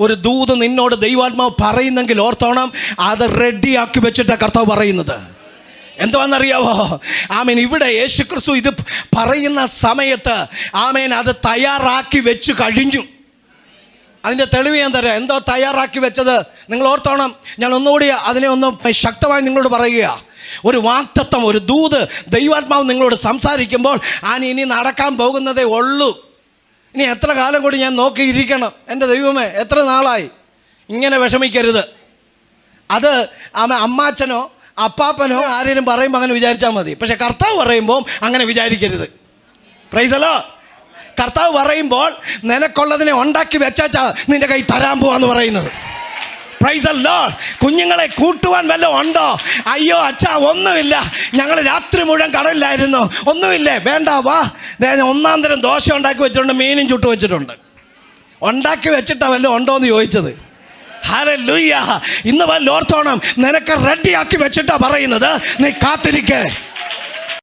ഒരു ദൂത് നിന്നോട് ദൈവാത്മാവ് പറയുന്നെങ്കിൽ ഓർത്തോണം അത് റെഡിയാക്കി വെച്ചിട്ടാണ് കർത്താവ് പറയുന്നത്. എന്തുവാണെന്നറിയാവോ? ആമേൻ ഇവിടെ യേശുക്രിസ്തു ഇത് പറയുന്ന സമയത്ത് ആമേൻ അത് തയ്യാറാക്കി വെച്ച് കഴിഞ്ഞു. അതിന്റെ തെളിവ് ഞാൻ തരാം. എന്തോ തയ്യാറാക്കി വെച്ചത്? നിങ്ങൾ ഓർത്തോണം ഞാൻ ഒന്നുകൂടി അതിനെ ഒന്ന് ശക്തമായി നിങ്ങളോട് പറയുക ഒരു വാക്തത്വം ഒരു ദൂത് ദൈവാത്മാവ് നിങ്ങളോട് സംസാരിക്കുമ്പോൾ ഞാൻ ഇനി നടക്കാൻ പോകുന്നതേ ഉള്ളൂ. ഇനി എത്ര കാലം കൂടി ഞാൻ നോക്കിയിരിക്കണം? എന്റെ ദൈവമേ എത്ര നാളായി? ഇങ്ങനെ വിഷമിക്കരുത്. അത് അമ്മ അമ്മാച്ചനോ അപ്പാപ്പനോ ആരെങ്കിലും പറയുമ്പോൾ അങ്ങനെ വിചാരിച്ചാൽ മതി. പക്ഷെ കർത്താവ് പറയുമ്പോൾ അങ്ങനെ വിചാരിക്കരുത്. പ്രൈസലോ കർത്താവ് പറയുമ്പോൾ നിനക്കുള്ളതിനെ ഉണ്ടാക്കി വെച്ചാച്ചാ നിന്റെ കൈ തരാൻ പോവാന്ന് പറയുന്നത്. പ്രൈസ് അല്ലോ കുഞ്ഞുങ്ങളെ കൂട്ടുവാൻ വല്ലതും ഉണ്ടോ? അയ്യോ അച്ഛാ ഒന്നുമില്ല. ഞങ്ങൾ രാത്രി മുഴുവൻ കടലിലായിരുന്നു. ഒന്നുമില്ലേ? വേണ്ട വാ. ഒന്നാം തരം ദോശ ഉണ്ടാക്കി വെച്ചിട്ടുണ്ട് മീനും ചുട്ടു വെച്ചിട്ടുണ്ട്. ഉണ്ടാക്കി വെച്ചിട്ടാ വല്ലതും ഉണ്ടോ എന്ന് ചോദിച്ചത്. ഹല്ലേലൂയ ഇന്ന് വല്ല ഓർത്തോണം നിനക്ക് റെഡിയാക്കി വെച്ചിട്ടാ പറയുന്നത്. നീ കാത്തിരിക്കേ.